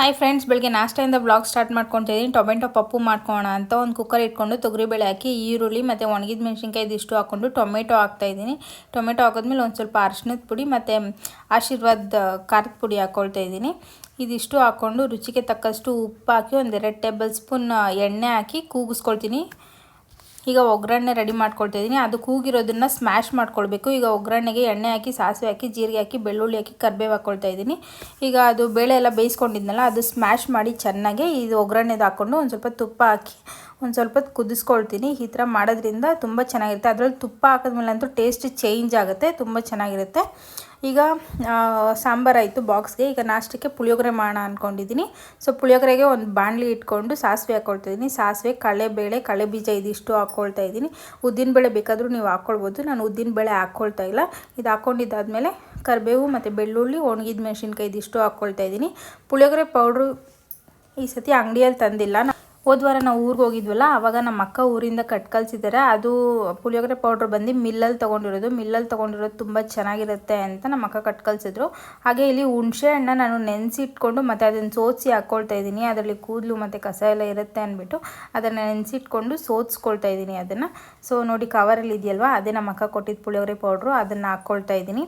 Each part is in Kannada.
ಹಾಯ್ ಫ್ರೆಂಡ್ಸ್ ಬೆಳಗ್ಗೆ ನಾಷ್ಟೆಯಿಂದ ಬ್ಲಾಗ್ ಸ್ಟಾರ್ಟ್ ಮಾಡ್ಕೊತಿದ್ದೀನಿ ಟೊಮೆಟೊ ಪಪ್ಪು ಮಾಡ್ಕೋಣ ಅಂತ ಒಂದು ಕುಕ್ಕರ್ ಇಟ್ಕೊಂಡು ತೊಗರಿಬೇಳೆ ಹಾಕಿ, ಈರುಳ್ಳಿ ಮತ್ತು ಒಣಗಿದ ಮೆಣಸಿನ್ಕಾಯಿ ಇದಿಷ್ಟು ಹಾಕ್ಕೊಂಡು ಟೊಮೆಟೊ ಹಾಕ್ತಾಯಿದ್ದೀನಿ ಟೊಮೆಟೊ ಹಾಕಿದ್ಮೇಲೆ ಒಂದು ಸ್ವಲ್ಪ ಅರ್ಶಿನದ ಪುಡಿ ಮತ್ತು ಆಶೀರ್ವಾದ ಖಾರದ ಪುಡಿ ಹಾಕ್ಕೊಳ್ತಾ ಇದ್ದೀನಿ ಇದಿಷ್ಟು ಹಾಕ್ಕೊಂಡು ರುಚಿಗೆ ತಕ್ಕಷ್ಟು ಉಪ್ಪು ಹಾಕಿ ಒಂದೆರಡು ಟೇಬಲ್ ಸ್ಪೂನ್ ಎಣ್ಣೆ ಹಾಕಿ ಕೂಗಿಸ್ಕೊಳ್ತೀನಿ. ಈಗ ಒಗ್ಗರಣೆ ರೆಡಿ ಮಾಡ್ಕೊಳ್ತಾ ಇದ್ದೀನಿ ಅದು ಕೂಗಿರೋದನ್ನು ಸ್ಮ್ಯಾಶ್ ಮಾಡ್ಕೊಳ್ಬೇಕು. ಈಗ ಒಗ್ಗರಣೆಗೆ ಎಣ್ಣೆ ಹಾಕಿ, ಸಾಸಿವೆ ಹಾಕಿ, ಜೀರಿಗೆ ಹಾಕಿ, ಬೆಳ್ಳುಳ್ಳಿ ಹಾಕಿ ಕರ್ಬೇವು ಹಾಕ್ಕೊಳ್ತಾ ಇದ್ದೀನಿ ಈಗ ಅದು ಬೇಳೆ ಎಲ್ಲ ಬೇಯಿಸ್ಕೊಂಡಿದ್ನಲ್ಲ, ಅದು ಸ್ಮ್ಯಾಶ್ ಮಾಡಿ ಚೆನ್ನಾಗಿ ಇದು ಒಗ್ಗರಣೆದು ಹಾಕ್ಕೊಂಡು ಒಂದು ಸ್ವಲ್ಪ ತುಪ್ಪ ಹಾಕಿ, ಒಂದು ಸ್ವಲ್ಪ ಕುದಿಸ್ಕೊಳ್ತೀನಿ. ಈ ಥರ ಮಾಡೋದ್ರಿಂದ ತುಂಬ ಚೆನ್ನಾಗಿರುತ್ತೆ. ಅದರಲ್ಲಿ ತುಪ್ಪ ಹಾಕಿದ್ಮೇಲೆ ಅಂತೂ ಟೇಸ್ಟ್ ಚೇಂಜ್ ಆಗುತ್ತೆ, ತುಂಬ ಚೆನ್ನಾಗಿರುತ್ತೆ. ಈಗ ಸಾಂಬಾರಾಯಿತು ಬಾಕ್ಸ್ಗೆ. ಈಗ ನಾಷ್ಟಕ್ಕೆ ಪುಳಿಯೋಗರೆ ಮಾಡೋಣ ಅಂದ್ಕೊಂಡಿದ್ದೀನಿ ಸೊ, ಪುಳಿಯೋಗರೆಗೆ ಒಂದು ಬಾಣಲಿ ಇಟ್ಕೊಂಡು ಸಾಸಿವೆ ಹಾಕ್ಕೊಳ್ತಾಯಿದ್ದೀನಿ ಸಾಸಿವೆ ಕಳೆಬೇಳೆ ಕಳೆ ಬೀಜ ಇದಿಷ್ಟು ಹಾಕ್ಕೊಳ್ತಾ ಇದ್ದೀನಿ ಉದ್ದಿನಬೇಳೆ ಬೇಕಾದರೂ ನೀವು ಹಾಕ್ಕೊಳ್ಬೋದು ನಾನು ಉದ್ದಿನಬೇಳೆ ಹಾಕ್ಕೊಳ್ತಾ ಇಲ್ಲ. ಇದು ಹಾಕ್ಕೊಂಡಿದ್ದಾದಮೇಲೆ ಕರಿಬೇವು ಮತ್ತು ಬೆಳ್ಳುಳ್ಳಿ, ಒಣಗಿದ ಮೆಣಸಿನ್ಕಾಯಿ ಇದಿಷ್ಟು ಹಾಕ್ಕೊಳ್ತಾ ಇದ್ದೀನಿ ಪುಳಿಯೋಗರೆ ಪೌಡ್ರು ಈ ಸತಿ ಅಂಗಡಿಯಲ್ಲಿ ತಂದಿಲ್ಲ. ಹೋದ ವಾರ ನಾವು ಊರಿಗೆ ಹೋಗಿದ್ವಲ್ಲ ಆವಾಗ ನಮ್ಮ ಅಕ್ಕ ಊರಿಂದ ಕಟ್ ಕಲ್ಸಿದ್ದಾರೆ ಅದು ಪುಳಿಯೋಗರೆ ಪೌಡ್ರ್ ಬಂದು ಮಿಲ್ಲಲ್ಲಿ ತೊಗೊಂಡಿರೋದು. ಮಿಲ್ಲಲ್ಲಿ ತೊಗೊಂಡಿರೋದು ತುಂಬ ಚೆನ್ನಾಗಿರುತ್ತೆ ಅಂತ ನಮ್ಮ ಅಕ್ಕ ಕಟ್ ಕಳಿಸಿದ್ರು. ಹಾಗೆ ಇಲ್ಲಿ ಹುಣಸೆ ಹಣ್ಣ ನಾನು ನೆನೆಸಿ ಇಟ್ಕೊಂಡು ಮತ್ತು ಅದನ್ನು ಸೋಸಿ ಹಾಕ್ಕೊಳ್ತಾ ಇದ್ದೀನಿ. ಅದರಲ್ಲಿ ಕೂದಲು ಮತ್ತು ಕಸ ಎಲ್ಲ ಇರುತ್ತೆ ಅಂದ್ಬಿಟ್ಟು ಅದನ್ನು ನೆನೆಸಿಟ್ಕೊಂಡು ಸೋದಿಸ್ಕೊಳ್ತಾ ಇದ್ದೀನಿ ಅದನ್ನು. ಸೊ ನೋಡಿ ಕವರಲ್ಲಿ ಇದೆಯಲ್ವಾ? ಅದೇ ನಮ್ಮ ಅಕ್ಕ ಕೊಟ್ಟಿದ್ದು ಪುಳಿಯೋಗರೆ ಪೌಡ್ರು ಅದನ್ನು ಹಾಕ್ಕೊಳ್ತಾ ಇದ್ದೀನಿ.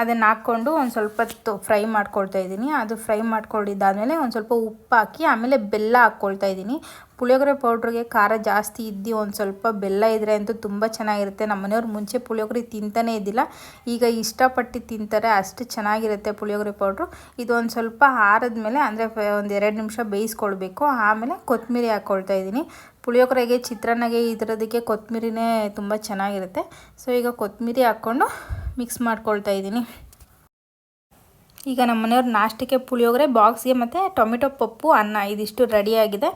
ಅದನ್ನು ಹಾಕ್ಕೊಂಡು ಒಂದು ಸ್ವಲ್ಪ ಹೊತ್ತು ಫ್ರೈ ಮಾಡ್ಕೊಳ್ತಾ ಇದ್ದೀನಿ. ಅದು ಫ್ರೈ ಮಾಡ್ಕೊಂಡಿದ್ದಾದಮೇಲೆ ಒಂದು ಸ್ವಲ್ಪ ಉಪ್ಪು ಹಾಕಿ, ಆಮೇಲೆ ಬೆಲ್ಲ ಹಾಕ್ಕೊಳ್ತಾ ಇದ್ದೀನಿ. ಪುಳಿಯೋಗರೆ ಪೌಡ್ರಿಗೆ ಖಾರ ಜಾಸ್ತಿ ಇದ್ದು ಒಂದು ಸ್ವಲ್ಪ ಬೆಲ್ಲ ಇದ್ದರೆ ಅಂತೂ ತುಂಬ ಚೆನ್ನಾಗಿರುತ್ತೆ. ನಮ್ಮ ಮನೆಯವ್ರು ಮುಂಚೆ ಪುಳಿಯೋಗರೆ ತಿಂತಾನೇ ಇದ್ದಿಲ್ಲ. ಈಗ ಇಷ್ಟಪಟ್ಟು ತಿಂತಾರೆ, ಅಷ್ಟು ಚೆನ್ನಾಗಿರುತ್ತೆ ಪುಳಿಯೋಗರೆ ಪೌಡ್ರು. ಇದು ಒಂದು ಸ್ವಲ್ಪ ಆರಿದ್ಮೇಲೆ ಅಂದರೆ ಒಂದು ಎರಡು ನಿಮಿಷ ಬೇಯಿಸ್ಕೊಳ್ಬೇಕು. ಆಮೇಲೆ ಕೊತ್ತಂಬರಿ ಹಾಕ್ಕೊಳ್ತಾ ಇದ್ದೀನಿ. ಪುಳಿಯೋಗರೆಗೆ ಚಿತ್ರಾನ್ನಗೆ ಈ ಥರದಕ್ಕೆ ಕೊತ್ತಂಬರಿನೇ ತುಂಬ ಚೆನ್ನಾಗಿರುತ್ತೆ. ಸೊ ಈಗ ಕೊತ್ತಂಬರಿ ಹಾಕ್ಕೊಂಡು ಮಿಕ್ಸ್ ಮಾಡ್ಕೊಳ್ತಾ ಇದ್ದೀನಿ. ಈಗ ನಮ್ಮ ಮನೆಯವ್ರ ನಾಷ್ಟಕ್ಕೆ ಪುಳಿಯೋಗರೆ ಬಾಕ್ಸ್ಗೆ ಮತ್ತು ಟೊಮೆಟೊ ಪಪ್ಪು, ಅನ್ನ, ಇದಿಷ್ಟು ರೆಡಿಯಾಗಿದೆ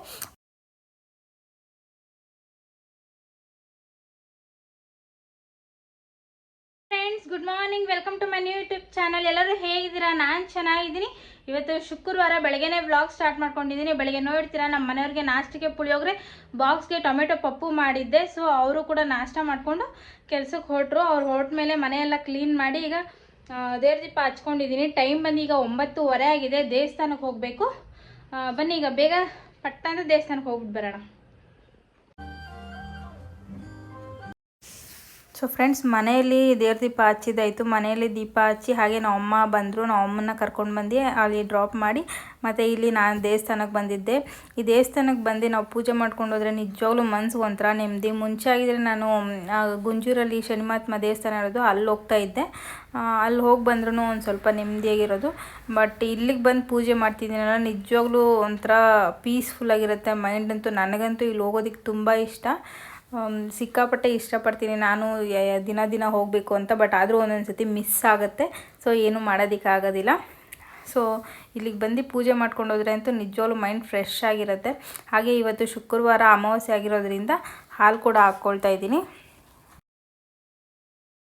friends good morning welcome to my new YouTube channel ಎಲ್ಲರೂ ಹೇಗಿದ್ದೀರಾ? ನಾನು ಚೆನ್ನಾಗಿದ್ದೀನಿ. ಇವತ್ತು ಶುಕ್ರವಾರ ಬೆಳಗ್ಗೆನೇ ವ್ಲಾಗ್ ಸ್ಟಾರ್ಟ್ ಮಾಡ್ಕೊಂಡಿದ್ದೀನಿ. ಬೆಳಗ್ಗೆ ನೋಡ್ತೀರಾ ನಮ್ಮ ಮನೆಯವ್ರಿಗೆ ನಾಷ್ಟಕ್ಕೆ ಪುಳಿಯೋಗರೆ, ಬಾಕ್ಸ್ಗೆ ಟೊಮೆಟೊ ಪಪ್ಪು ಮಾಡಿದ್ದೆ. ಸೊ ಅವರು ಕೂಡ ನಾಷ್ಟ ಮಾಡಿಕೊಂಡು ಕೆಲಸಕ್ಕೆ ಹೊರಟ್ರು. ಅವ್ರು ಹೊರಟ ಮೇಲೆ ಮನೆಯೆಲ್ಲ ಕ್ಲೀನ್ ಮಾಡಿ ಈಗ ದೇವ್ರ ದೀಪ ಹಚ್ಕೊಂಡಿದ್ದೀನಿ. ಟೈಮ್ ಬಂದು ಈಗ ಒಂಬತ್ತುವರೆ ಆಗಿದೆ. ದೇವಸ್ಥಾನಕ್ಕೆ ಹೋಗಬೇಕು. ಬನ್ನಿ, ಈಗ ಬೇಗ ಪಟ್ಟ ಅಂತ ದೇವಸ್ಥಾನಕ್ಕೆ ಹೋಗ್ಬಿಟ್ಟು ಬರೋಣ. ಸೊ ಫ್ರೆಂಡ್ಸ್ ಮನೆಯಲ್ಲಿ ದೇವ್ರ ದೀಪ ಹಚ್ಚಿದ್ದಾಯಿತು. ಮನೆಯಲ್ಲಿ ದೀಪ ಹಚ್ಚಿ ಹಾಗೆ ನಾವು ಅಮ್ಮ ಬಂದರು. ನಾವು ಅಮ್ಮನ್ನ ಕರ್ಕೊಂಡು ಬಂದು ಅಲ್ಲಿ ಡ್ರಾಪ್ ಮಾಡಿ ಮತ್ತು ಇಲ್ಲಿ ನಾನು ದೇವಸ್ಥಾನಕ್ಕೆ ಬಂದಿದ್ದೆ. ಈ ದೇವಸ್ಥಾನಕ್ಕೆ ಬಂದು ನಾವು ಪೂಜೆ ಮಾಡ್ಕೊಂಡು ಹೋದರೆ ನಿಜವಾಗ್ಲೂ ಮನಸ್ಸು ಒಂಥರ ನೆಮ್ಮದಿ. ಮುಂಚೆ ಆಗಿದ್ರೆ ನಾನು ಗುಂಜೂರಲ್ಲಿ ಶನಿಮಾತ್ಮ ದೇವಸ್ಥಾನ ಇರೋದು, ಅಲ್ಲಿ ಹೋಗ್ತಾ ಇದ್ದೆ. ಅಲ್ಲಿ ಹೋಗಿ ಬಂದ್ರೂ ಒಂದು ಸ್ವಲ್ಪ ನೆಮ್ಮದಿಯಾಗಿರೋದು. ಬಟ್ ಇಲ್ಲಿಗೆ ಬಂದು ಪೂಜೆ ಮಾಡ್ತಿದ್ದೀನಲ್ಲ, ನಿಜವಾಗ್ಲೂ ಒಂಥರ ಪೀಸ್ಫುಲ್ಲಾಗಿರುತ್ತೆ ಮೈಂಡ್ ಅಂತೂ ನನಗಂತೂ ಇಲ್ಲಿ ಹೋಗೋದಕ್ಕೆ ತುಂಬ ಇಷ್ಟ. ಸಿಕ್ಕಾಪಟ್ಟೆ ಇಷ್ಟಪಡ್ತೀನಿ. ನಾನು ದಿನ ದಿನ ಹೋಗಬೇಕು ಅಂತ ಬಟ್ ಆದರೂ ಒಂದೊಂದು ಸತಿ ಮಿಸ್ ಆಗುತ್ತೆ. ಸೊ ಏನು ಮಾಡೋದಕ್ಕಾಗೋದಿಲ್ಲ ಸೊ ಇಲ್ಲಿಗೆ ಬಂದು ಪೂಜೆ ಮಾಡ್ಕೊಂಡು ಹೋದ್ರೆ ಅಂತೂ ನಿಜವಾಗ್ಲೂ ಮೈಂಡ್ ಫ್ರೆಶ್ ಆಗಿರುತ್ತೆ. ಹಾಗೆ ಇವತ್ತು ಶುಕ್ರವಾರ ಅಮಾವಾಸ್ಯೆ ಆಗಿರೋದ್ರಿಂದ ಹಾಲು ಕೂಡ ಹಾಕ್ಕೊಳ್ತಾ ಇದ್ದೀನಿ.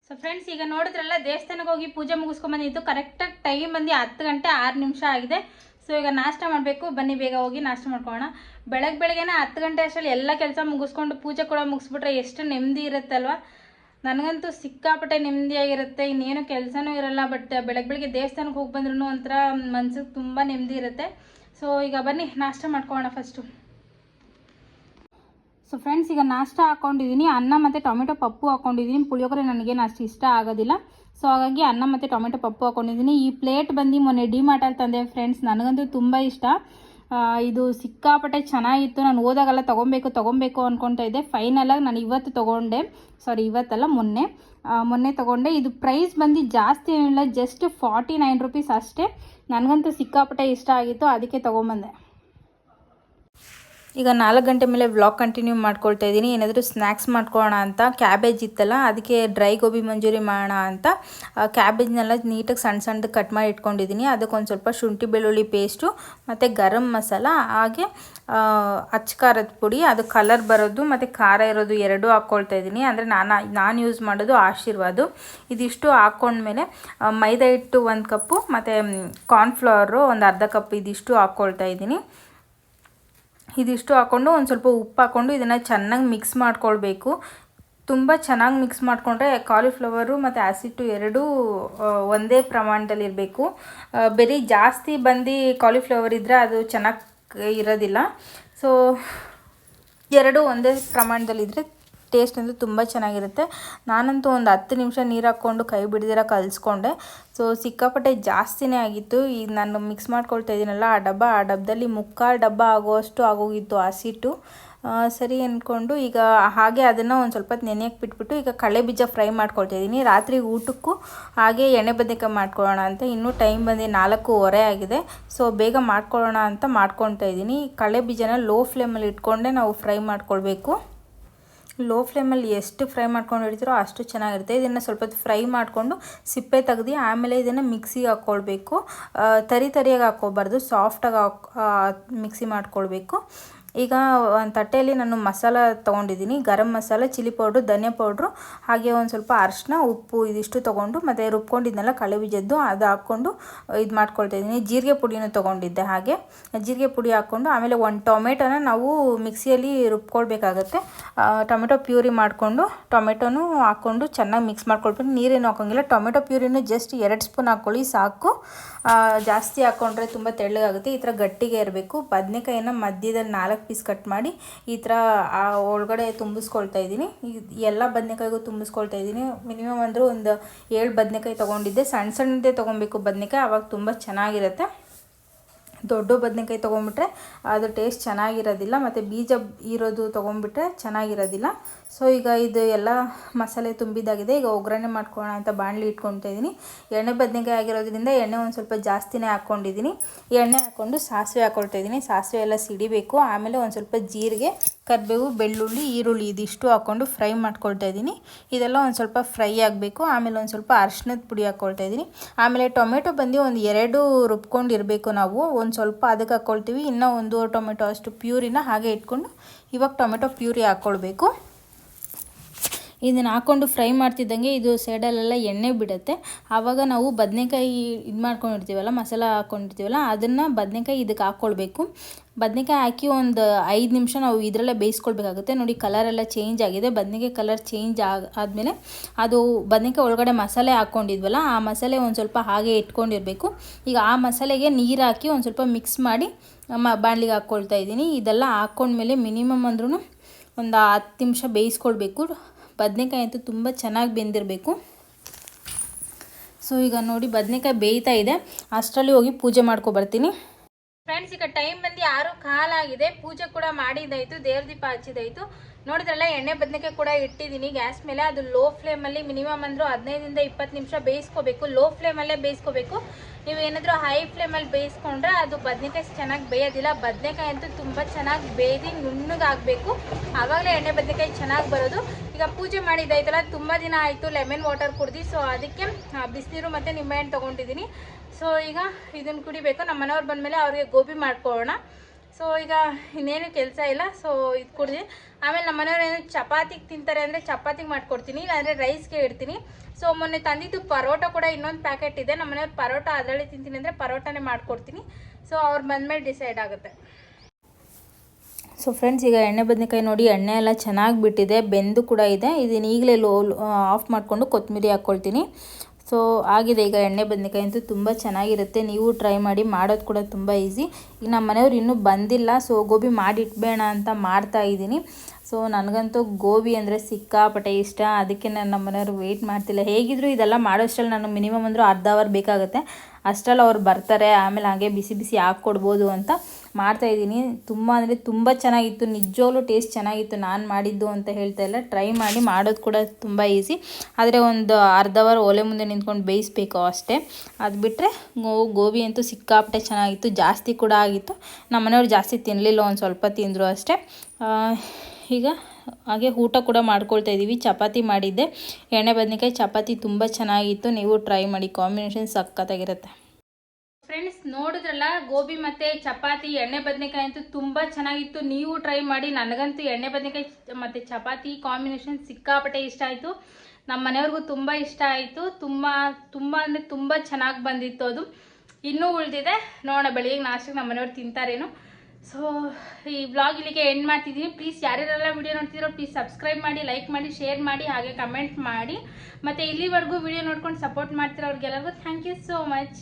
ಸೊ ಫ್ರೆಂಡ್ಸ್ ಈಗ ನೋಡಿದ್ರಲ್ಲ ದೇವಸ್ಥಾನಕ್ಕೆ ಹೋಗಿ ಪೂಜೆ ಮುಗಿಸ್ಕೊಂಬಂದಿದ್ದು ಕರೆಕ್ಟಾಗಿ ಟೈಮ್ ಬಂದು ಹತ್ತು ಗಂಟೆ ಆರು ನಿಮಿಷ ಆಗಿದೆ. ಸೊ ಈಗ ನಾಷ್ಟ ಮಾಡಬೇಕು. ಬನ್ನಿ, ಬೇಗ ಹೋಗಿ ನಾಷ್ಟ ಮಾಡ್ಕೊಳ್ಳೋಣ. ಬೆಳಗ್ಗೆ ಬೆಳಗ್ಗೆನೇ ಹತ್ತು ಗಂಟೆ ಅಷ್ಟರಲ್ಲಿ ಎಲ್ಲ ಕೆಲಸ ಮುಗಿಸ್ಕೊಂಡು ಪೂಜೆ ಕೂಡ ಮುಗಿಸ್ಬಿಟ್ರೆ ಎಷ್ಟು ನೆಮ್ಮದಿ ಇರುತ್ತಲ್ವ? ನನಗಂತೂ ಸಿಕ್ಕಾಪಟ್ಟೆ ನೆಮ್ಮದಿಯಾಗಿರುತ್ತೆ. ಇನ್ನೇನು ಕೆಲಸನೂ ಇರಲ್ಲ, ಬಟ್ ಬೆಳಗ್ಗೆ ಬೆಳಗ್ಗೆ ದೇವಸ್ಥಾನಕ್ಕೆ ಹೋಗಿ ಬಂದ್ರೂ ಒಂಥರ ಮನ್ಸಿಗೆ ತುಂಬ ನೆಮ್ಮದಿ ಇರುತ್ತೆ. ಸೊ ಈಗ ಬನ್ನಿ, ನಾಷ್ಟ ಮಾಡ್ಕೊಳ್ಳೋಣ ಫಸ್ಟು ಸೊ ಫ್ರೆಂಡ್ಸ್ ಈಗ ನಾಷ್ಟ ಹಾಕ್ಕೊಂಡಿದ್ದೀನಿ ಅನ್ನ ಮತ್ತು ಟೊಮೆಟೊ ಪಪ್ಪು ಹಾಕ್ಕೊಂಡಿದ್ದೀನಿ ಪುಳಿಯೋಗರೆ ನನಗೇನು ಅಷ್ಟು ಇಷ್ಟ ಆಗೋದಿಲ್ಲ. ಸೊ ಹಾಗಾಗಿ ಅನ್ನ ಮತ್ತು ಟೊಮೆಟೊ ಪಪ್ಪು ಹಾಕೊಂಡಿದ್ದೀನಿ. ಈ ಪ್ಲೇಟ್ ಬಂದು ಮೊನ್ನೆ ಡಿ ಮಾರ್ಟಲ್ಲಿ ತಂದೆ ಫ್ರೆಂಡ್ಸ್ ನನಗಂತೂ ತುಂಬ ಇಷ್ಟ. ಇದು ಸಿಕ್ಕಾಪಟ್ಟೆ ಚೆನ್ನಾಗಿತ್ತು. ನಾನು ಓದಾಗೆಲ್ಲ ತೊಗೊಬೇಕು ತೊಗೊಬೇಕು ಅಂದ್ಕೊಳ್ತಾ ಇದ್ದೆ. ಫೈನಲಾಗಿ ನಾನು ಇವತ್ತು ತೊಗೊಂಡೆ. ಸಾರಿ ಇವತ್ತಲ್ಲ ಮೊನ್ನೆ. ಮೊನ್ನೆ ತೊಗೊಂಡೆ. ಇದು ಪ್ರೈಸ್ ಬಂದು ಜಾಸ್ತಿ ಏನಿಲ್ಲ ಜಸ್ಟ್ ಫಾರ್ಟಿ ನೈನ್ ರುಪೀಸ್ ಅಷ್ಟೇ. ನನಗಂತೂ ಸಿಕ್ಕಾಪಟ್ಟೆ ಇಷ್ಟ ಆಗಿತ್ತು. ಅದಕ್ಕೆ ತೊಗೊಂಬಂದೆ. ಈಗ ನಾಲ್ಕು ಗಂಟೆ ಮೇಲೆ ವ್ಲಾಗ್ ಕಂಟಿನ್ಯೂ ಮಾಡ್ಕೊಳ್ತಾ ಇದ್ದೀನಿ. ಏನಾದರೂ ಸ್ನ್ಯಾಕ್ಸ್ ಮಾಡ್ಕೊಳ್ಳೋಣ ಅಂತ. ಕ್ಯಾಬೇಜ್ ಇತ್ತಲ್ಲ, ಅದಕ್ಕೆ ಡ್ರೈ ಗೋಬಿ ಮಂಜೂರಿ ಮಾಡೋಣ ಅಂತ. ಕ್ಯಾಬೇಜ್ನೆಲ್ಲ ನೀಟಾಗಿ ಸಣ್ಣ ಸಣ್ಣದು ಕಟ್ ಮಾಡಿ ಇಟ್ಕೊಂಡಿದ್ದೀನಿ. ಅದಕ್ಕೊಂದು ಸ್ವಲ್ಪ ಶುಂಠಿ ಬೆಳ್ಳುಳ್ಳಿ ಪೇಸ್ಟು ಮತ್ತು ಗರಂ ಮಸಾಲ, ಹಾಗೆ ಅಚ್ಚ ಖಾರದ ಪುಡಿ, ಅದು ಕಲರ್ ಬರೋದು, ಮತ್ತು ಖಾರ ಇರೋದು ಎರಡೂ ಹಾಕ್ಕೊಳ್ತಾ ಇದ್ದೀನಿ. ಅಂದರೆ ನಾನು ನಾನು ಯೂಸ್ ಮಾಡೋದು ಆಶೀರ್ವಾದ. ಇದಿಷ್ಟು ಹಾಕ್ಕೊಂಡ್ಮೇಲೆ ಮೈದಾ ಹಿಟ್ಟು ಒಂದು ಕಪ್ಪು, ಮತ್ತು ಕಾರ್ನ್ಫ್ಲವರು ಒಂದು ಅರ್ಧ ಕಪ್ ಇದಿಷ್ಟು ಹಾಕ್ಕೊಳ್ತಾ ಇದ್ದೀನಿ. ಇದಿಷ್ಟು ಹಾಕ್ಕೊಂಡು ಒಂದು ಸ್ವಲ್ಪ ಉಪ್ಪು ಹಾಕ್ಕೊಂಡು ಇದನ್ನು ಚೆನ್ನಾಗಿ ಮಿಕ್ಸ್ ಮಾಡ್ಕೊಳ್ಬೇಕು. ತುಂಬ ಚೆನ್ನಾಗಿ ಮಿಕ್ಸ್ ಮಾಡಿಕೊಂಡ್ರೆ ಕಾಲಿಫ್ಲವರು ಮತ್ತು ಆ್ಯಸಿಟ್ಟು ಎರಡೂ ಒಂದೇ ಪ್ರಮಾಣದಲ್ಲಿ ಇರಬೇಕು. ಬರೀ ಜಾಸ್ತಿ ಬಂದು ಕಾಲಿಫ್ಲವರ್ ಇದ್ದರೆ ಅದು ಚೆನ್ನಾಗಿ ಇರೋದಿಲ್ಲ. ಸೊ ಎರಡೂ ಒಂದೇ ಪ್ರಮಾಣದಲ್ಲಿದ್ದರೆ ಟೇಸ್ಟ್ ಅಂತೂ ತುಂಬ ಚೆನ್ನಾಗಿರುತ್ತೆ. ನಾನಂತೂ ಒಂದು ಹತ್ತು ನಿಮಿಷ ನೀರು ಹಾಕ್ಕೊಂಡು ಕೈ ಬಿಡ್ದಿರ ಕಲಿಸ್ಕೊಂಡೆ. ಸೊ ಸಿಕ್ಕಾಪಟ್ಟೆ ಜಾಸ್ತಿನೇ ಆಗಿತ್ತು. ಈಗ ನಾನು ಮಿಕ್ಸ್ ಮಾಡ್ಕೊಳ್ತಾ ಇದ್ದೀನಲ್ಲ ಆ ಡಬ್ಬ, ಆ ಡಬ್ಬದಲ್ಲಿ ಮುಕ್ಕಾಲು ಡಬ್ಬ ಆಗೋಷ್ಟು ಆಗೋಗಿತ್ತು ಹಸಿಟ್ಟು ಸರಿ ಅಂದ್ಕೊಂಡು ಈಗ ಹಾಗೆ ಅದನ್ನು ಒಂದು ಸ್ವಲ್ಪ ನೆನೆಯಕ್ಕೆ ಬಿಟ್ಬಿಟ್ಟು ಈಗ ಕಳೆ ಬೀಜ ಫ್ರೈ ಮಾಡ್ಕೊಳ್ತಾ ಇದ್ದೀನಿ ರಾತ್ರಿ ಊಟಕ್ಕೂ ಹಾಗೆ ಎಣ್ಣೆ ಬದನೆಕಾಯಿ ಮಾಡ್ಕೊಳ್ಳೋಣ ಅಂತ ಇನ್ನೂ ಟೈಮ್ ಬಂದು ನಾಲ್ಕೂವರೆ ಆಗಿದೆ. ಸೊ ಬೇಗ ಮಾಡ್ಕೊಳ್ಳೋಣ ಅಂತ ಮಾಡ್ಕೊತಾ ಇದ್ದೀನಿ ಕಳೆ ಬೀಜನ ಲೋ ಫ್ಲೇಮಲ್ಲಿ ಇಟ್ಕೊಂಡೆ ನಾವು ಫ್ರೈ ಮಾಡ್ಕೊಳ್ಬೇಕು. ಲೋ ಫ್ಲೇಮಲ್ಲಿ ಎಷ್ಟು ಫ್ರೈ ಮಾಡ್ಕೊಂಡು ಇಡ್ತೀರೋ ಅಷ್ಟು ಚೆನ್ನಾಗಿರುತ್ತೆ. ಇದನ್ನು ಸ್ವಲ್ಪ ಫ್ರೈ ಮಾಡಿಕೊಂಡು ಸಿಪ್ಪೆ ತೆಗ್ದು, ಆಮೇಲೆ ಇದನ್ನು ಮಿಕ್ಸಿಗೆ ಹಾಕ್ಕೊಳ್ಬೇಕು ತರಿ ತರಿಯಾಗಿ ಹಾಕ್ಕೋಬಾರ್ದು ಸಾಫ್ಟಾಗಿ ಹಾಕ್ ಮಿಕ್ಸಿ ಮಾಡ್ಕೊಳ್ಬೇಕು. ಈಗ ಒಂದು ತಟ್ಟೆಯಲ್ಲಿ ನಾನು ಮಸಾಲ ತೊಗೊಂಡಿದ್ದೀನಿ. ಗರಂ ಮಸಾಲ, ಚಿಲ್ಲಿ ಪೌಡ್ರು, ಧನಿಯಾ ಪೌಡ್ರು, ಹಾಗೆ ಒಂದು ಸ್ವಲ್ಪ ಅರಿಶಿನ ಉಪ್ಪು ಇದಿಷ್ಟು ತೊಗೊಂಡು ಮತ್ತು ರುಬ್ಕೊಂಡಿದ್ದೆಲ್ಲ ಕಳೆ ಬೀಜದ್ದು ಅದು ಹಾಕ್ಕೊಂಡು ಇದು ಮಾಡ್ಕೊಳ್ತಾ ಇದ್ದೀನಿ. ಜೀರಿಗೆ ಪುಡಿನೂ ತೊಗೊಂಡಿದ್ದೆ ಹಾಗೆ. ಜೀರಿಗೆ ಪುಡಿ ಹಾಕ್ಕೊಂಡು ಆಮೇಲೆ ಒಂದು ಟೊಮೆಟೊನ ನಾವು ಮಿಕ್ಸಿಯಲ್ಲಿ ರುಬ್ಕೊಳ್ಬೇಕಾಗತ್ತೆ. ಟೊಮೆಟೊ ಪ್ಯೂರಿ ಮಾಡಿಕೊಂಡು ಟೊಮೆಟೊನೂ ಹಾಕ್ಕೊಂಡು ಚೆನ್ನಾಗಿ ಮಿಕ್ಸ್ ಮಾಡ್ಕೊಳ್ಬೇಕು. ನೀರೇನು ಹಾಕೋಂಗಿಲ್ಲ. ಟೊಮೆಟೊ ಪ್ಯೂರಿನೂ ಜಸ್ಟ್ ಎರಡು ಸ್ಪೂನ್ ಹಾಕ್ಕೊಳ್ಳಿ, ಸಾಕು. ಜಾಸ್ತಿ ಹಾಕ್ಕೊಂಡ್ರೆ ತುಂಬ ತೆಳ್ಳಗಾಗುತ್ತೆ. ಈ ಥರ ಗಟ್ಟಿಗೆ ಇರಬೇಕು. ಬದನೆಕಾಯಿನ ಮಧ್ಯದಲ್ಲಿ ನಾಲ್ಕು ಪೀಸ್ ಕಟ್ ಮಾಡಿ ಈ ಥರ ಆ ಒಳಗಡೆ ತುಂಬಿಸ್ಕೊಳ್ತಾ ಇದ್ದೀನಿ. ಎಲ್ಲ ಬದನೆಕಾಯಿಗೂ ತುಂಬಿಸ್ಕೊಳ್ತಾ ಇದ್ದೀನಿ. ಮಿನಿಮಮ್ ಅಂದರೂ ಒಂದು ಏಳು ಬದನೆಕಾಯಿ ತೊಗೊಂಡಿದ್ದೆ. ಸಣ್ಣ ಸಣ್ಣದೇ ತೊಗೊಬೇಕು ಬದನೆಕಾಯಿ. ಆವಾಗ ತುಂಬ ಚೆನ್ನಾಗಿರುತ್ತೆ. ದೊಡ್ಡ ಬದನೆಕಾಯಿ ತೊಗೊಂಬಿಟ್ರೆ ಅದು ಟೇಸ್ಟ್ ಚೆನ್ನಾಗಿರೋದಿಲ್ಲ, ಮತ್ತು ಬೀಜ ಇರೋದು ತೊಗೊಂಬಿಟ್ರೆ ಚೆನ್ನಾಗಿರೋದಿಲ್ಲ. ಸೊ ಈಗ ಇದು ಎಲ್ಲ ಮಸಾಲೆ ತುಂಬಿದಾಗಿದೆ ಈಗ ಒಗ್ಗರಣೆ ಮಾಡ್ಕೊಳ್ಳೋಣ ಅಂತ ಬಾಣಲಿ ಇಟ್ಕೊಳ್ತಾ ಇದ್ದೀನಿ. ಎಣ್ಣೆ ಬದನೆಕಾಯಿ ಆಗಿರೋದ್ರಿಂದ ಎಣ್ಣೆ ಒಂದು ಸ್ವಲ್ಪ ಜಾಸ್ತಿನೇ ಹಾಕ್ಕೊಂಡಿದ್ದೀನಿ. ಎಣ್ಣೆ ಹಾಕ್ಕೊಂಡು ಸಾಸಿವೆ ಹಾಕ್ಕೊಳ್ತಾ ಇದ್ದೀನಿ. ಸಾಸಿವೆ ಎಲ್ಲ ಸಿಡಿಬೇಕು, ಆಮೇಲೆ ಒಂದು ಸ್ವಲ್ಪ ಜೀರಿಗೆ ಕರಿಬೇವು, ಬೆಳ್ಳುಳ್ಳಿ, ಈರುಳ್ಳಿ ಇದಿಷ್ಟು ಹಾಕ್ಕೊಂಡು ಫ್ರೈ ಮಾಡ್ಕೊಳ್ತಾ ಇದ್ದೀನಿ. ಇದೆಲ್ಲ ಒಂದು ಸ್ವಲ್ಪ ಫ್ರೈ ಆಗಬೇಕು. ಆಮೇಲೆ ಒಂದು ಸ್ವಲ್ಪ ಅರ್ಶಿನದ ಪುಡಿ ಹಾಕ್ಕೊಳ್ತಾ ಇದ್ದೀನಿ. ಆಮೇಲೆ ಟೊಮೆಟೊ ಬಂದು ಒಂದು ಎರಡು ರುಬ್ಕೊಂಡಿರಬೇಕು ನಾವು. ಒಂದು ಸ್ವಲ್ಪ ಅದಕ್ಕೆ ಹಾಕ್ಕೊಳ್ತೀವಿ ಇನ್ನೂ ಒಂದು ಟೊಮೆಟೊ ಅಷ್ಟು ಪ್ಯೂರಿನ ಹಾಗೆ ಇಟ್ಕೊಂಡು ಇವಾಗ ಟೊಮೆಟೊ ಪ್ಯೂರಿ ಹಾಕ್ಕೊಳ್ಬೇಕು ಇದನ್ನು ಹಾಕ್ಕೊಂಡು ಫ್ರೈ ಮಾಡ್ತಿದ್ದಂಗೆ ಇದು ಸೈಡಲ್ಲೆಲ್ಲ ಎಣ್ಣೆ ಬಿಡುತ್ತೆ. ಆವಾಗ ನಾವು ಬದನೆಕಾಯಿ ಇದು ಮಾಡ್ಕೊಂಡಿರ್ತೀವಲ್ಲ, ಮಸಾಲ ಹಾಕ್ಕೊಂಡಿರ್ತೀವಲ್ಲ ಅದನ್ನು ಬದನೆಕಾಯಿ ಇದಕ್ಕೆ ಹಾಕ್ಕೊಳ್ಬೇಕು ಬದನೆಕಾಯಿ ಹಾಕಿ ಒಂದು ಐದು ನಿಮಿಷ ನಾವು ಇದರಲ್ಲೇ ಬೇಯಿಸ್ಕೊಳ್ಬೇಕಾಗುತ್ತೆ. ನೋಡಿ ಕಲರೆಲ್ಲ ಚೇಂಜ್ ಆಗಿದೆ. ಬದನೆಕಾಯಿ ಕಲರ್ ಚೇಂಜ್ ಆಗ ಆದಮೇಲೆ ಅದು ಬದನೆಕಾಯಿ ಒಳಗಡೆ ಮಸಾಲೆ ಹಾಕ್ಕೊಂಡಿದ್ವಲ್ಲ ಆ ಮಸಾಲೆ ಒಂದು ಸ್ವಲ್ಪ ಹಾಗೆ ಇಟ್ಕೊಂಡಿರಬೇಕು. ಈಗ ಆ ಮಸಾಲೆಗೆ ನೀರು ಹಾಕಿ ಒಂದು ಸ್ವಲ್ಪ ಮಿಕ್ಸ್ ಮಾಡಿ ಮ ಬಾಣಲಿಗೆ ಹಾಕ್ಕೊಳ್ತಾ ಇದ್ದೀನಿ. ಇದೆಲ್ಲ ಹಾಕ್ಕೊಂಡ್ಮೇಲೆ ಮಿನಿಮಮ್ ಅಂದ್ರೂ ಒಂದು ಹತ್ತು ನಿಮಿಷ ಬೇಯಿಸ್ಕೊಳ್ಬೇಕು. ಬದನೆಕಾಯಿ ಅಂತೂ ತುಂಬ ಚೆನ್ನಾಗಿ ಬೆಂದಿರಬೇಕು. ಸೊ ಈಗ ನೋಡಿ ಬದನೆಕಾಯಿ ಬೇಯ್ತಾ ಇದೆ. ಅಷ್ಟರಲ್ಲಿ ಹೋಗಿ ಪೂಜೆ ಮಾಡ್ಕೊಬರ್ತೀನಿ ಫ್ರೆಂಡ್ಸ್, ಈಗ ಟೈಮ್ ಬಂದು ಆರು ಕಾಲಾಗಿದೆ ಪೂಜೆ ಕೂಡ ಮಾಡಿದ್ದಾಯಿತು, ದೇವ್ರ ದೀಪ ಹಚ್ಚಿದಾಯ್ತು ನೋಡಿದ್ರಲ್ಲ, ಎಣ್ಣೆ ಬದನೆಕಾಯಿ ಕೂಡ ಇಟ್ಟಿದ್ದೀನಿ ಗ್ಯಾಸ್ ಮೇಲೆ. ಅದು ಲೋ ಫ್ಲೇಮಲ್ಲಿ ಮಿನಿಮಮ್ ಅಂದರೂ ಹದಿನೈದರಿಂದ ಇಪ್ಪತ್ತು ನಿಮಿಷ ಬೇಯಿಸ್ಕೋಬೇಕು. ಲೋ ಫ್ಲೇಮಲ್ಲೇ ಬೇಯಿಸ್ಕೋಬೇಕು. ನೀವು ಏನಾದರೂ ಹೈ ಫ್ಲೇಮಲ್ಲಿ ಬೇಯಿಸ್ಕೊಂಡ್ರೆ ಅದು ಬದನೆಕಾಯಿ ಚೆನ್ನಾಗಿ ಬೇಯೋದಿಲ್ಲ. ಬದನೆಕಾಯಿ ಅಂತೂ ತುಂಬ ಚೆನ್ನಾಗಿ ಬೇಯ್ದು ನುಣ್ಣಗಾಗಬೇಕು. ಆವಾಗಲೇ ಎಣ್ಣೆ ಬದನೆಕಾಯಿ ಚೆನ್ನಾಗಿ ಬರೋದು. ಈಗ ಪೂಜೆ ಮಾಡಿದ್ದಾಯ್ತಲ್ಲ, ತುಂಬ ದಿನ ಆಯಿತು ಲೆಮನ್ ವಾಟರ್ ಕುಡ್ದು. ಸೊ ಅದಕ್ಕೆ ಬಿಸಿನೀರು ಮತ್ತು ನಿಂಬೆಹಣ್ಣು ತೊಗೊಂಡಿದ್ದೀನಿ. ಸೊ ಈಗ ಇದನ್ನು ಕುಡಿಬೇಕು. ನಮ್ಮ ಮನೆಯವ್ರು ಬಂದಮೇಲೆ ಅವ್ರಿಗೆ ಗೋಬಿ ಮಾಡ್ಕೊಳ್ಳೋಣ ಸೊ ಈಗ ಇನ್ನೇನು ಕೆಲಸ ಇಲ್ಲ. ಸೊ ಇದು ಕುಡಿದು. ಆಮೇಲೆ ನಮ್ಮ ಮನೆಯವ್ರು ಏನು ಚಪಾತಿಗೆ ತಿಂತಾರೆ ಅಂದರೆ ಚಪಾತಿಗೆ ಮಾಡ್ಕೊಡ್ತೀನಿ, ಇಲ್ಲಾಂದರೆ ರೈಸ್ಗೆ ಇಡ್ತೀನಿ. ಸೊ ಮೊನ್ನೆ ತಂದಿದ್ದು ಪರೋಟ ಕೂಡ ಇನ್ನೊಂದು ಪ್ಯಾಕೆಟ್ ಇದೆ. ನಮ್ಮ ಮನೆಯವ್ರು ಪರೋಟ ಅದರಲ್ಲಿ ತಿಂತೀನಿ ಅಂದರೆ ಪರೋಟನೇ ಮಾಡ್ಕೊಡ್ತೀನಿ. ಸೊ ಅವ್ರು ಬಂದಮೇಲೆ ಡಿಸೈಡ್ ಆಗುತ್ತೆ. ಸೊ ಫ್ರೆಂಡ್ಸ್ ಈಗ ಎಣ್ಣೆ ಬದನೆಕಾಯಿ ನೋಡಿ, ಎಣ್ಣೆ ಎಲ್ಲ ಚೆನ್ನಾಗಿ ಬಿಟ್ಟಿದೆ, ಬೆಂದು ಕೂಡ ಇದೆ. ಇದನ್ನು ಈಗಲೇ ಲೋ ಆಫ್ ಮಾಡಿಕೊಂಡು ಕೊತ್ತಂಬರಿ ಹಾಕ್ಕೊಳ್ತೀನಿ ಸೊ ಆಗಿದೆ, ಈಗ ಎಣ್ಣೆ ಬದನೆಕಾಯಿ ಅಂತೂ ತುಂಬ ಚೆನ್ನಾಗಿರುತ್ತೆ. ನೀವು ಟ್ರೈ ಮಾಡಿ ಮಾಡೋದು ಕೂಡ ತುಂಬ ಈಸಿ ಈಗ ನಮ್ಮ ಮನೆಯವ್ರು ಇನ್ನೂ ಬಂದಿಲ್ಲ, ಸೊ ಗೋಬಿ ಮಾಡಿ ಇಟ್ಬೇಡ ಅಂತ ಮಾಡ್ತಾ ಇದ್ದೀನಿ. ಸೊ ನನಗಂತೂ ಗೋಬಿ ಅಂದರೆ ಸಿಕ್ಕಾಪಟ್ಟೆ ಇಷ್ಟ. ಅದಕ್ಕೆ ನಾನು ನಮ್ಮ ಮನೆಯವರು ವೆಯ್ಟ್ ಮಾಡ್ತಿಲ್ಲ. ಹೇಗಿದ್ರು ಇದೆಲ್ಲ ಮಾಡೋಷ್ಟರಲ್ಲಿ ನಾನು ಮಿನಿಮಮ್ ಅಂದರೂ ಅರ್ಧ ಅವರ್ ಬೇಕಾಗುತ್ತೆ. ಅಷ್ಟರಲ್ಲಿ ಅವ್ರು ಬರ್ತಾರೆ, ಆಮೇಲೆ ಹಾಗೆ ಬಿಸಿ ಬಿಸಿ ಹಾಕ್ಕೊಡ್ಬೋದು ಅಂತ. ಮಾಡ್ತಾ ಇದ್ದೀನಿ. ತುಂಬ ಅಂದರೆ ತುಂಬ ಚೆನ್ನಾಗಿತ್ತು. ನಿಜವಾಗ್ಲೂ ಟೇಸ್ಟ್ ಚೆನ್ನಾಗಿತ್ತು. ನಾನು ಮಾಡಿದ್ದು ಅಂತ ಹೇಳ್ತಾ ಇಲ್ಲ. ಟ್ರೈ ಮಾಡಿ ಮಾಡೋದು ಕೂಡ ತುಂಬ ಈಸಿ ಆದರೆ ಒಂದು ಅರ್ಧ ಅವರ್ ಒಲೆ ಮುಂದೆ ನಿಂತ್ಕೊಂಡು ಬೇಯಿಸ್ಬೇಕು ಅಷ್ಟೇ. ಅದು ಬಿಟ್ಟರೆ ಗೋಬಿ ಅಂತೂ ಸಿಕ್ಕಾಪಟ್ಟೆ ಚೆನ್ನಾಗಿತ್ತು. ಜಾಸ್ತಿ ಕೂಡ ಆಗಿತ್ತು. ನಮ್ಮ ಮನೆಯವ್ರು ಜಾಸ್ತಿ ತಿನ್ನಲಿಲ್ಲ ಒಂದು ಸ್ವಲ್ಪ ತಿಂದರು ಅಷ್ಟೇ. ಈಗ ಹಾಗೆ ಊಟ ಕೂಡ ಮಾಡ್ಕೊಳ್ತಾ ಇದ್ದೀವಿ ಚಪಾತಿ ಮಾಡಿದ್ದೆ. ಎಣ್ಣೆ, ಬದನೆಕಾಯಿ ಚಪಾತಿ ತುಂಬ ಚೆನ್ನಾಗಿತ್ತು. ನೀವು ಟ್ರೈ ಮಾಡಿ. ಕಾಂಬಿನೇಷನ್ ಸಖತ್ತಾಗಿರುತ್ತೆ. ಫ್ರೆಂಡ್ಸ್ ನೋಡಿದ್ರಲ್ಲ, ಗೋಬಿ ಮತ್ತೆ ಚಪಾತಿ, ಎಣ್ಣೆ ಬದನೆಕಾಯಿ ಅಂತೂ ತುಂಬ ಚೆನ್ನಾಗಿತ್ತು. ನೀವು ಟ್ರೈ ಮಾಡಿ, ನನಗಂತೂ ಎಣ್ಣೆ ಬದನೆಕಾಯಿ ಮತ್ತು ಚಪಾತಿ ಕಾಂಬಿನೇಷನ್ ಸಿಕ್ಕಾಪಟ್ಟೆ ಇಷ್ಟ ಆಯಿತು. ನಮ್ಮ ಮನೆಯವ್ರಿಗೂ ತುಂಬ ಇಷ್ಟ ಆಯಿತು. ತುಂಬ ತುಂಬ ಅಂದರೆ ತುಂಬ ಚೆನ್ನಾಗಿ ಬಂದಿತ್ತು ಅದು. ಇನ್ನೂ ಉಳಿದಿದೆ. ನೋಡೋಣ, ಬೆಳಿಗ್ಗೆ ನಾಷ್ಟಕ್ಕೆ ನಮ್ಮ ಮನೆಯವ್ರು ತಿಂತಾರೇನು. ಸೊ ಈ ಬ್ಲಾಗ್ ಇಲ್ಲಿಗೆ ಎಂಡ್ ಮಾಡ್ತಿದ್ದೀನಿ ಪ್ಲೀಸ್ ಯಾರ್ಯಾರೆಲ್ಲ ವಿಡಿಯೋ ನೋಡ್ತಿದ್ರೋ ಪ್ಲೀಸ್ ಸಬ್ಸ್ಕ್ರೈಬ್ ಮಾಡಿ ಲೈಕ್ ಮಾಡಿ ಶೇರ್ ಮಾಡಿ, ಹಾಗೆ ಕಮೆಂಟ್ ಮಾಡಿ. ಮತ್ತು ಇಲ್ಲಿವರೆಗೂ ವಿಡಿಯೋ ನೋಡ್ಕೊಂಡು ಸಪೋರ್ಟ್ ಮಾಡ್ತಿರೋ ಅವ್ರಿಗೆಲ್ಲರಿಗೂ ಥ್ಯಾಂಕ್ ಯು ಸೋ ಮಚ್